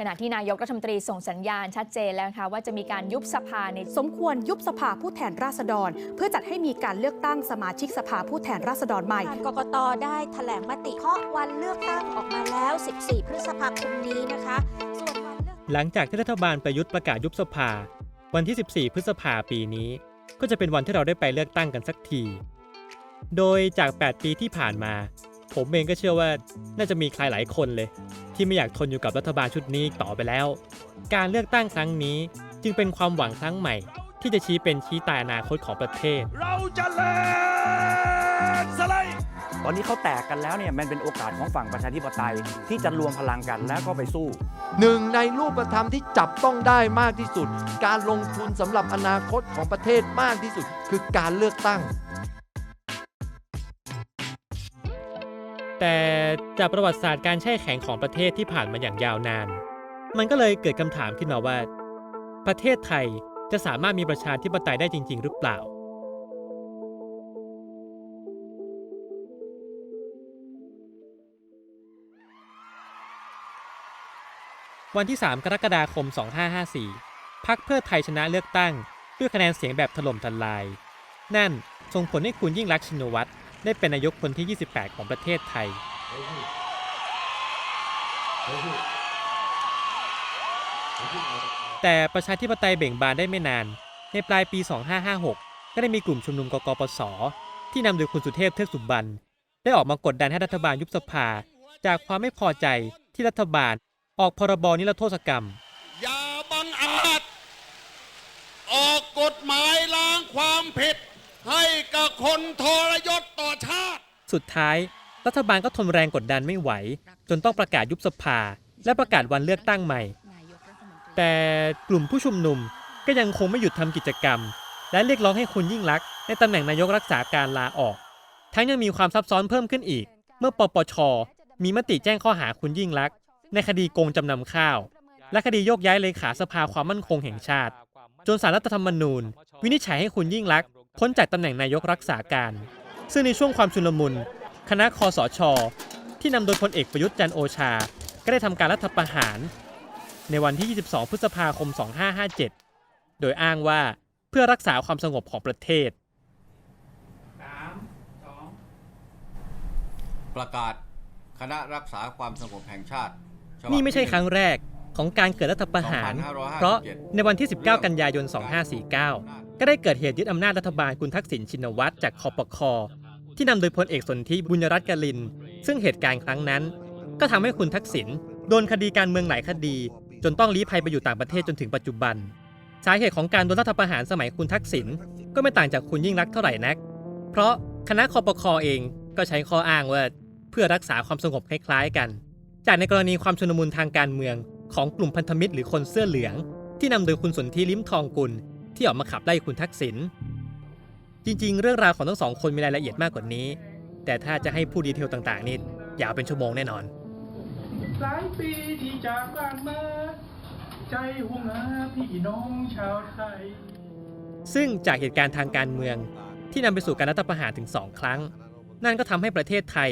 ขณะที่นายกรัฐมนตรีส่งสัญญาณชัดเจนแล้วนะคะว่าจะมีการยุบสภาในสมควรยุบสภาผู้แทนราษฎร เพื่อจัดให้มีการเลือกตั้งสมาชิกสภาผู้แทนราษฎรใหม่การกกตได้แถลงมติเคาะวันเลือกตั้งออกมาแล้ว 14 พฤษภาคมนี้นะคะส่วนวันเลือกหลังจากที่รัฐบาลประยุทธ์ประกาศยุบสภา วันที่ 14 พฤษภาปีนี้ ก็จะเป็นวันที่เราได้ไปเลือกตั้งกันสักที โดยจาก 8 ปีที่ผ่านมา ผมเองก็เชื่อว่าน่าจะมีใครหลายคนเลย ที่ไม่อยากทนอยู่กับรัฐบาลชุดนี้อีกต่อไปแล้ว การเลือกตั้งครั้งนี้จึงเป็นความหวังครั้งใหม่ ที่จะชี้เป็นชี้ตายอนาคตของประเทศ เราจะแลนสไลด์ตอนนี้เขาแตกกันแล้วเนี่ยมันเป็นโอกาสของฝั่งประชาธิปไตย ที่จะรวมพลังกันแล้วก็ไปสู้หนึ่งในรูปธรรมที่จับต้องได้มากที่สุด การลงทุนสำหรับอนาคตของประเทศมากที่สุด คือการเลือกตั้ง แต่จากประวัติศาสตร์การแช่แข็งของประเทศที่ผ่านมาอย่างยาวนาน มันก็เลยเกิดคำถามขึ้นมาว่า ประเทศไทยจะสามารถมีประชาธิปไตยได้จริง ๆ หรือเปล่า วันที่ 3 กรกฎาคม 2554 พักเพื่อไทยชนะเลือกตั้ง ด้วยคะแนนเสียงแบบถล่มทลาย นั่นส่งผลให้คุณยิ่งรักชินวัตร ได้เป็นนายกคนที่ 28 ของประเทศไทย แต่ประชาธิปไตยเบ่งบานได้ไม่นาน ในปลายปี 2556 ก็ได้มีกลุ่มชุมนุมกกปส ที่นำโดยคุณสุเทพเทือกสุบรรณได้ออกมากดดันให้รัฐบาลยุบสภา จากความไม่พอใจที่รัฐบาลออกพรบนิรโทษกรรม อย่าบังอาจ ออกกฎหมายล้างความผิด ให้กับคนทรยศ สุดท้าย รัฐบาลก็ทนแรงกดดันไม่ไหว จนต้องประกาศยุบสภา และประกาศวันเลือกตั้งใหม่ แต่กลุ่มผู้ชุมนุมก็ยังคงไม่หยุดทำกิจกรรม และเรียกร้องให้คุณยิ่งลักษณ์ในตำแหน่งนายกรักษาการลาออก ทั้งยังมีความซับซ้อนเพิ่มขึ้นอีก เมื่อปปช มีมติแจ้งข้อหาคุณยิ่งลักษณ์ในคดีโกงจำนำข้าว และคดีโยกย้ายเลขาสภาความมั่นคงแห่งชาติ จนสารรัฐธรรมนูญ วินิจฉัยให้คุณยิ่งลักษณ์พ้นจากตำแหน่งนายกรักษาการ ซึ่งในช่วงความชุลมุน คณะคอสชที่นำโดยพลเอกประยุทธ์จันทร์โอชา ก็ได้ทำการรัฐประหาร ในวันที่ 22 พฤษภาคม 2557 โดยอ้างว่าเพื่อรักษาความสงบของประเทศ ประกาศคณะรักษาความสงบแห่งชาติฉบับนี่ไม่ใช่ที่ครั้งแรกของการเกิดรัฐประหาร2557เพราะในวันที่ 19 กันยายน 2549 ก็ได้เกิดเหตุยึดอำนาจรัฐบาลคุณทักษิณชินวัตรจากคอปคอที่นำโดยพลเอกสนธิบุญรัตน์กลิน ซึ่งเหตุการณ์ครั้งนั้น ก็ทำให้คุณทักษิณโดนคดีการเมืองหลายคดี จนต้องลี้ภัยไปอยู่ต่างประเทศจนถึงปัจจุบัน สาเหตุของการโดนรัฐประหารสมัยคุณทักษิณก็ไม่ต่างจากคุณยิ่งรักเท่าไหร่นัก เพราะคณะคอปคอเองก็ใช้ข้ออ้างว่าเพื่อรักษาความสงบคล้ายๆกัน จากในกรณีความชุลมุนทางการเมืองของกลุ่มพันธมิตรหรือคนเสื้อเหลือง ที่นำโดยคุณสนธิลิ้มทองกุล ที่ออกมาขับไล่คุณทักษิณ จริงๆ เรื่องราวของทั้งสองคนมีรายละเอียดมากกว่านี้ แต่ถ้าจะให้พูดดีเทลต่างๆ นี่ยาวเป็นชั่วโมงแน่นอน หลายปีที่จากบ้านมา ใจห่วงหาพี่น้องชาวไทย ซึ่งจากเหตุการณ์ทางการเมืองที่นำไปสู่การรัฐประหารถึง2ครั้ง นั่นก็ทำให้ประเทศไทย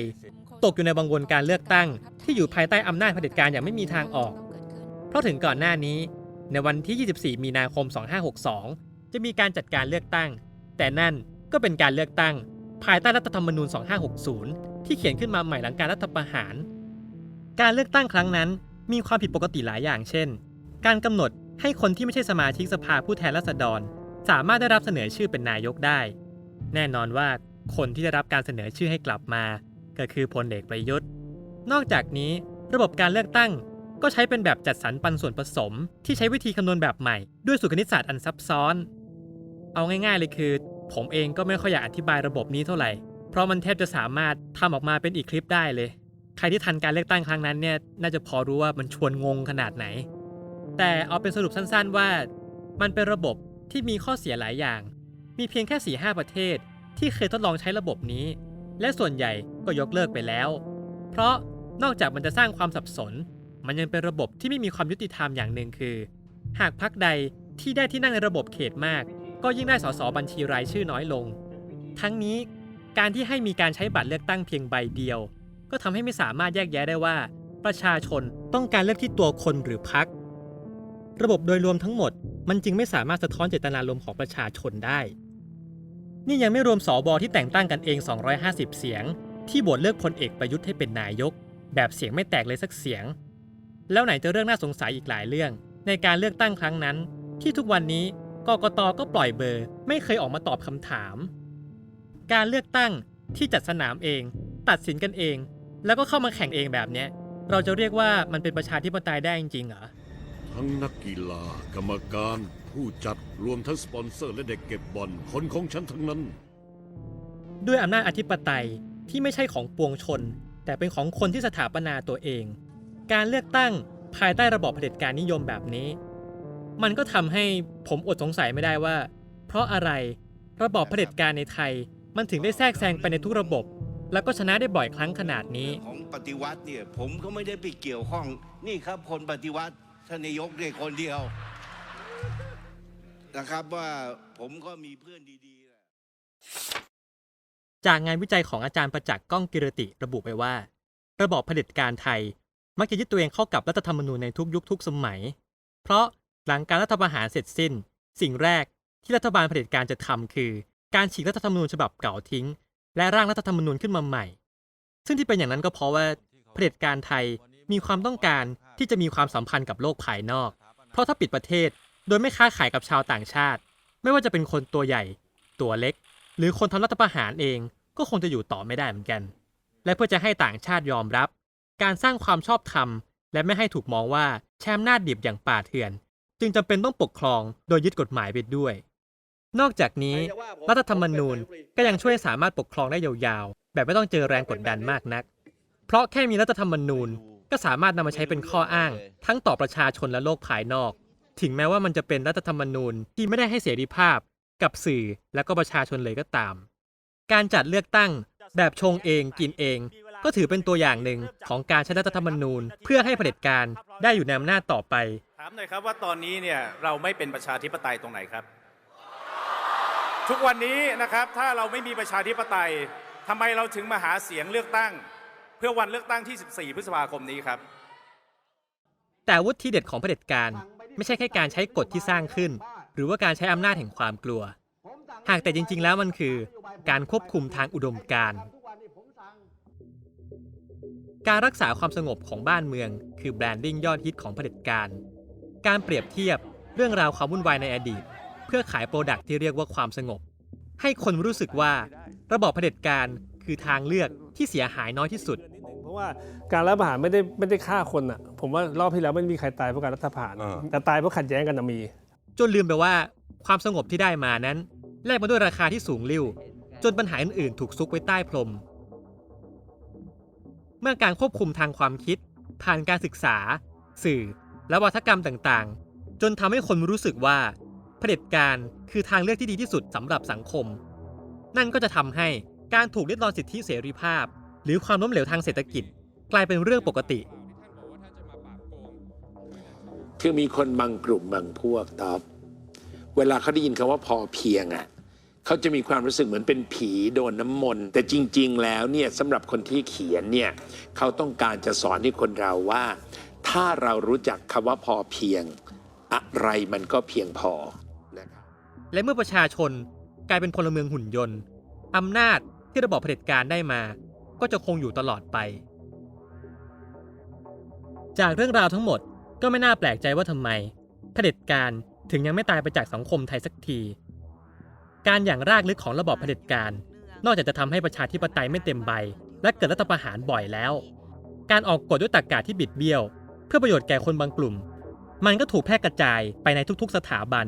ตกอยู่ในบังวนการเลือกตั้ง ที่อยู่ภายใต้อำนาจเผด็จการอย่างไม่มีทางออก เพราะถึงก่อนหน้านี้ ในวันที่ 24 มีนาคม 2562 จะมีการจัดการเลือกตั้ง แต่นั่นก็เป็นการเลือกตั้ง ภายใต้รัฐธรรมนูญ 2560 ที่เขียนขึ้นมาใหม่หลังการรัฐประหาร การเลือกตั้งครั้งนั้นมีความผิดปกติหลายอย่างเช่น การกำหนดให้คนที่ไม่ใช่สมาชิกสภาผู้แทนราษฎร สามารถได้รับเสนอชื่อเป็นนายกได้ แน่นอนว่าคนที่ได้รับการเสนอชื่อให้กลับมา ก็คือพลเอกประยุทธ์ นอกจากนี้ระบบการเลือกตั้ง ก็ใช้เป็นแบบจัดสรรปันส่วนผสม ที่ใช้วิธีคำนวณแบบใหม่ ด้วยสูตรคณิตศาสตร์อันซับซ้อน เอาง่ายๆเลยคือ ผมเองก็ไม่ค่อยอยากอธิบายระบบนี้เท่าไหร่ เพราะมันแทบจะสามารถทำออกมาเป็นอีกคลิปได้เลย ใครที่ทันการเลือกตั้งครั้งนั้นเนี่ยน่าจะพอรู้ว่ามันชวนงงขนาดไหน แต่เอาเป็นสรุปสั้นๆว่า มันเป็นระบบที่มีข้อเสียหลายอย่าง มีเพียงแค่4-5ประเทศ ที่เคยทดลองใช้ระบบนี้ และส่วนใหญ่ก็ยกเลิกไปแล้ว เพราะนอกจากมันจะสร้างความสับสน มันยังเป็นระบบที่ไม่มีความยุติธรรมอย่างหนึ่งคือ หากพรรคใดที่ได้ที่นั่งในระบบเขตมาก ก็ยิ่งได้สสบัญชีรายชื่อน้อยลง ทั้งนี้การที่ให้มีการใช้บัตรเลือกตั้งเพียงใบเดียว ก็ทำให้ไม่สามารถแยกแยะได้ว่า ประชาชนต้องการเลือกที่ตัวคนหรือพรรคระบบโดยรวมทั้งหมด มันจึงไม่สามารถสะท้อนเจตนารมณ์ของประชาชนได้ นี่ยังไม่รวมสอบอที่แต่งตั้งกันเอง 250 เสียง ที่โหวตเลือกพลเอกประยุทธ์ให้เป็นนายก แบบเสียงไม่แตกเลยสักเสียง แล้วไหนจะเรื่องน่าสงสัยอีกหลายเรื่อง ในการเลือกตั้งครั้งนั้น ที่ทุกวันนี้กกตก็ปล่อยเบอร์ ไม่เคยออกมาตอบคำถาม การเลือกตั้งที่จัดสนามเอง ตัดสินกันเอง แล้วก็เข้ามาแข่งเองแบบเนี้ยเราจะเรียกว่ามันเป็นประชาธิปไตยได้จริงๆเหรอทั้งนักกีฬากรรมการ ผู้จัดรวมทั้งสปอนเซอร์และเด็กเก็บบอลคนของฉันทั้งนั้น ด้วยอำนาจอธิปไตยที่ไม่ใช่ของปวงชน แต่เป็นของคนที่สถาปนาตัวเอง การเลือกตั้งภายใต้ระบอบเผด็จการนิยมแบบนี้ มันก็ทำให้ผมอดสงสัยไม่ได้ว่า เพราะอะไรระบอบเผด็จการในไทย มันถึงได้แทรกแซงไปในทุกระบบ แล้วก็ชนะได้บ่อยครั้งขนาดนี้ ของปฏิวัติเนี่ยผมก็ไม่ได้ไปเกี่ยวข้อง นี่ครับคนปฏิวัติท่านนายกเนี่ยคนเดียวนะครับว่าผมก็มีเพื่อนดีๆแหละจากงานวิจัยของอาจารย์ประจักษ์ก้องกิรติระบุไว้ว่า ระบอบเผด็จการไทย มักจะยึดตัวเองเข้ากับรัฐธรรมนูญในทุกยุคทุกสมัย เพราะหลังการรัฐประหารเสร็จสิ้น สิ่งแรกที่รัฐบาลเผด็จการจะทำคือ การฉีกรัฐธรรมนูญฉบับเก่าทิ้ง และร่างรัฐธรรมนูญขึ้นมาใหม่ ซึ่งที่เป็นอย่างนั้นก็เพราะว่าเผด็จการไทยมีความต้องการที่จะมีความสัมพันธ์กับโลกภายนอก เพราะถ้าปิดประเทศโดยไม่ค้าขายกับชาวต่างชาติ ไม่ว่าจะเป็นคนตัวใหญ่ ตัวเล็ก หรือคนทำรัฐประหารเองก็คงจะอยู่ต่อไม่ได้เหมือนกัน และเพื่อจะให้ต่างชาติยอมรับ การสร้างความชอบธรรม และไม่ให้ถูกมองว่าแชมป์หน้าจดิบอย่างป่าเถื่อน จึงจำเป็นต้องปกครองโดยยึดกฎหมายไปด้วย นอกจากนี้รัฐธรรมนูญก็ยังช่วยสามารถปกครองได้ยาวๆ แบบไม่ต้องเจอแรงกดดันมากนัก เพราะแค่มีรัฐธรรมนูญก็สามารถนำมาใช้เป็นข้ออ้าง ทั้งต่อประชาชนและโลกภายนอก ถึงแม้ว่ามันจะเป็นรัฐธรรมนูญที่ไม่ได้ให้เสรีภาพ กับสื่อและก็ประชาชนเลยก็ตาม การจัดเลือกตั้งแบบชงเองกินเอง ก็ถือเป็นตัวอย่างหนึ่งของการใช้รัฐธรรมนูญ เพื่อให้เผด็จการได้อยู่ในอำนาจต่อไป ถามหน่อยครับว่าตอนนี้เนี่ยเราไม่เป็นประชาธิปไตยตรงไหนครับ ทุกวันนี้นะครับถ้าเราไม่มีประชาธิปไตยทำไมเราถึงมาหาเสียงเลือกตั้ง เพื่อวันเลือกตั้งที่ 14 พฤษภาคมนี้ครับ แต่อาวุธที่เด็ดของเผด็จการไม่ใช่แค่การใช้กฎที่สร้างขึ้น หรือว่าการใช้อำนาจแห่งความกลัว หากแต่จริง ๆ แล้วมันคือ การควบคุมทางอุดมการณ์ การรักษาความสงบของบ้านเมือง คือแบรนดิ้งยอดฮิตของเผด็จการ การเปรียบเทียบเรื่องราวความวุ่นวายในอดีต เพื่อขายโปรดักที่เรียกว่าความสงบ ให้คนรู้สึกว่าระบอบเผด็จการคือทางเลือกที่เสียหายน้อยที่สุด เพราะว่าการรัฐประหารไม่ได้ไม่ได้ฆ่าคนอะ ผมว่ารอบที่แล้วไม่มีใครตายเพราะการรัฐประหารอ่าแต่ตายเพราะขัดแย้งกันนะมี จนลืมไปว่าความสงบที่ได้มานั้นแลกมาด้วยราคาที่สูงลิ่วจนปัญหาอื่นๆถูกซุกไว้ใต้พรมเมื่อการควบคุมทางความคิด ผ่านการศึกษา สื่อ และวัฒกรรมต่างๆ จนทำให้คนรู้สึกว่าเผด็จการคือทางเลือกที่ดีที่สุดสำหรับสังคม นั่นก็จะทำให้การถูกริดรอนสิทธิเสรีภาพ หรือความล้มเหลวทางเศรษฐกิจ กลายเป็นเรื่องปกติ คือมีคนบางกลุ่มบางพวกตอบ เวลาเขาได้ยินคำว่าพอเพียงอะ เขาจะมีความรู้สึกเหมือนเป็นผีโดนน้ำมนต์แต่จริง ๆ แล้วเนี่ยสำหรับคนที่เขียนเนี่ยเขาต้องการจะสอนให้คนเราว่า ถ้าเรารู้จักคำว่าพอเพียง อะไรมันก็เพียงพอนะครับและเมื่อประชาชนกลายเป็นพลเมืองหุ่นยนต์อำนาจที่ระบอบเผด็จการได้มา ก็จะคงอยู่ตลอดไป จากเรื่องราวทั้งหมดก็ไม่น่าแปลกใจว่าทำไมเผด็จการถึงยังไม่ตายไปจากสังคมไทยสักที การอย่างรากลึกของระบอบเผด็จการ นอกจากจะทำให้ประชาธิปไตยไม่เต็มใบ และเกิดรัฐประหารบ่อยแล้ว การออกกฎด้วยตรรกกะที่บิดเบี้ยว เพื่อประโยชน์แก่คนบางกลุ่ม มันก็ถูกแพร่กระจายไปในทุกๆสถาบัน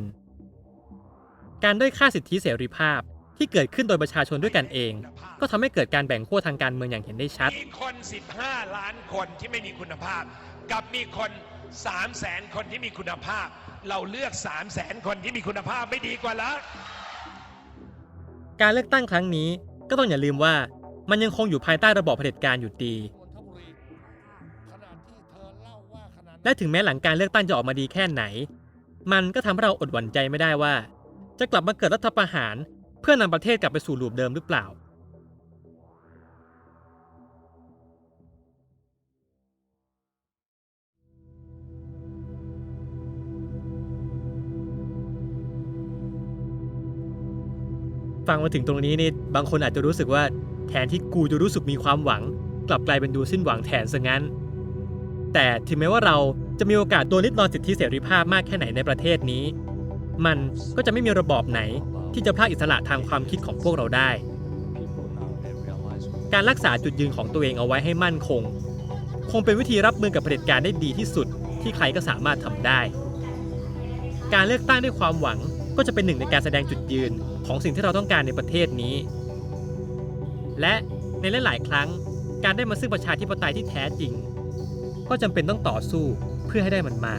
การด้อยค่าสิทธิเสรีภาพที่เกิดขึ้นโดยประชาชนด้วยกันเอง ก็ทำให้เกิดการแบ่งขั้วทางการเมืองอย่างเห็นได้ชัด มีคน 15 ล้านคนที่ไม่มีคุณภาพ กับมีคน3แสนคนที่มีคุณภาพ เราเลือก3แสนคนที่มีคุณภาพไม่ดีกว่าเหรอ การเลือกตั้งครั้งนี้ก็ต้องอย่าลืมว่ามันยังคงอยู่ภายใต้ระบอบเผด็จการอยู่ดี และถึงแม้หลังการเลือกตั้งจะออกมาดีแค่ไหน มันก็ทำให้เราอดหวั่นใจไม่ได้ว่า จะกลับมาเกิดรัฐประหาร เพื่อนำประเทศกลับไปสู่รูปเดิมหรือเปล่า ฟังมาถึงตรงนี้นี่บางคนอาจจะรู้สึกว่าแทนที่กูจะรู้สึกมีความหวัง กลับกลายเป็นดูสิ้นหวังแทนซะงั้น แต่ถึงแม้ว่าเราจะมีโอกาสตัวลิดรอนสิทธิเสรีภาพมากแค่ไหนในประเทศนี้ มันก็จะไม่มีระบอบไหน ที่จะพรากอิสระทางความคิดของพวกเราได้ การรักษาจุดยืนของตัวเองเอาไว้ให้มั่นคง คงเป็นวิธีรับมือกับเผด็จการได้ดีที่สุดที่ใครก็สามารถทำได้ การเลือกตั้งด้วยความหวัง ก็จะเป็นหนึ่งในการแสดงจุดยืนของสิ่งที่เราต้องการในประเทศนี้ และในหลาย ๆ ครั้งการได้มาซึ่งประชาธิปไตยที่แท้จริง ก็จำเป็นต้องต่อสู้เพื่อให้ได้มันมา